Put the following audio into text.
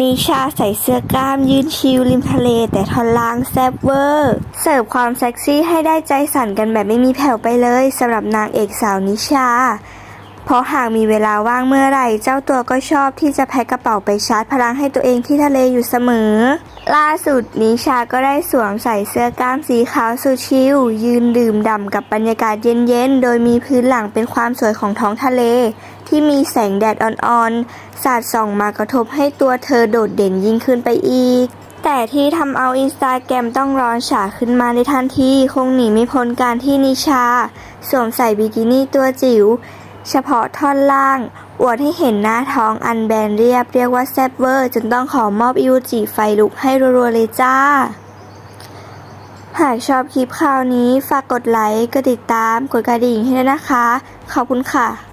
นิชาใส่เสื้อกล้ามยืนชิลริมทะเล แต่ท่อนล่างแซ่บเวอร์ เสิร์ฟความเซ็กซี่ให้ได้ใจสั่นกันแบบไม่มีแผ่วไปเลยสำหรับนางเอกสาวนิชา เพราะหากมีเวลาว่างเมื่อไหร่ เจ้าตัวก็ชอบที่จะแพ็คกระเป๋าไปชาร์จพลังให้ตัวเองที่ทะเลอยู่เสมอ ล่าสุดนิชาก็ได้สวมใส่เสื้อกล้ามสีขาวสุดชิลยืนดื่มด่ำกับบรรยากาศเย็นๆ โดยมีพื้นหลังเป็นความสวยของท้องทะเล ที่มีแสงแดดอ่อนๆ สาดส่องมากระทบให้ตัวเธอโดดเด่นยิ่งขึ้นไปอีกแต่ที่ทำเอาอินสตาแกรมต้องร้อนฉาขึ้นมาในทันที คงหนีไม่พ้นการที่นิชา สวมใส่บิกินี่ตัวจิ๋ว เฉพาะท่อนล่าง อวดให้เห็นหน้าท้องอันแบนเรียบเรียกว่าแซบเวอร์ จนต้องขอมอบอิวจิไฟลุกให้รัวๆเลยจ้า หากชอบคลิปคราวนี้ฝากกดไลค์ กดติดตาม กดกระดิ่งให้ด้วยนะคะ ขอบคุณค่ะ